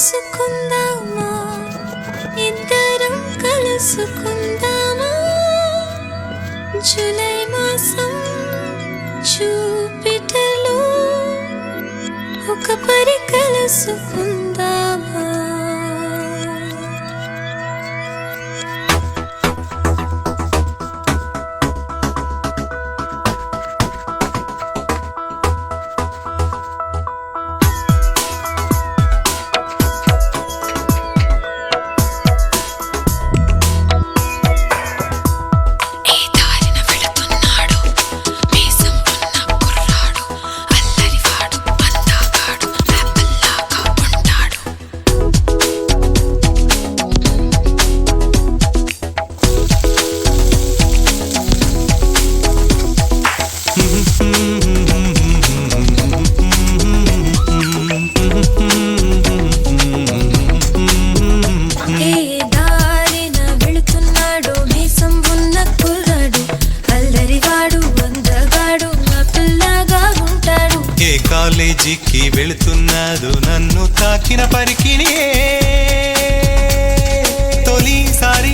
కలుసుకుందామా? ఇద్దరం కలుసుకుందామా? జూలై మాసం చూపిటలో ఒక పరి కలుసుకుందామా? కాలేజీకి వెళుతున్నాడు నన్ను తాకిన పరికిణి తొలిసారి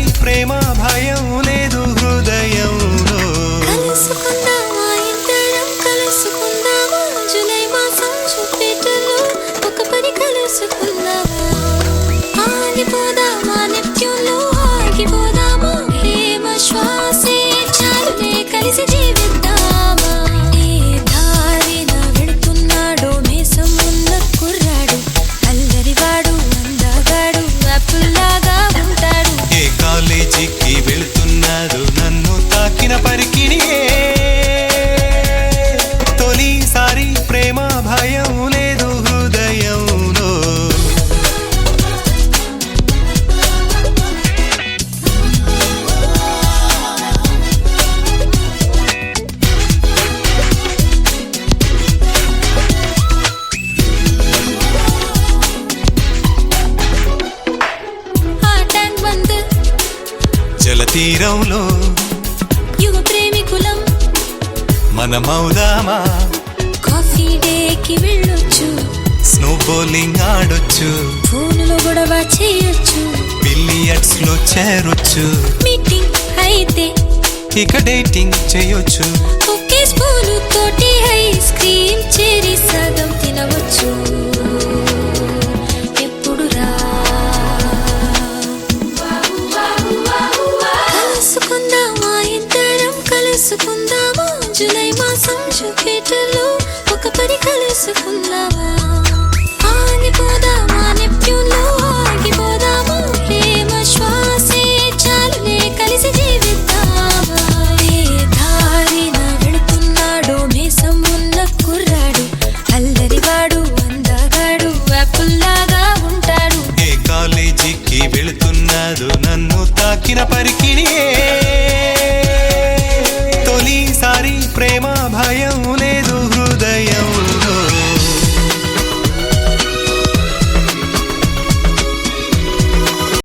జలతీరంలో యువ ప్రేమికులం మనమౌదామా కాఫీ డేకి వెళ్ళొచ్చు. స్నో బౌలింగ్ ఆడొచ్చు. ఫోన్లో గొడవ చేయొచ్చు. బిలియర్డ్స్లో చేరొచ్చు. మీటింగ్ అయితే ఇక డేటింగ్ చేయొచ్చు. ఒకే కలుసుకుందామా? మాసం జూపిటర్లో ఒక పని కలుసుకుందామా? ఆగిపోదామా నెప్ట్యూన్లో? ఆగిపోదామా? ప్రేమ శ్వాసే చాలునే కలిసి జీవిద్దామా? ఏ దారిన వెళుతున్నాడో మేసం ఉన్న కుర్రాడు అల్లరివాడు అందగాడు యాపుల్లాగా ఉంటాడు. ఏ కాలేజీకి వెళుతున్నాడు నన్ను తాకిన పరికిణియే.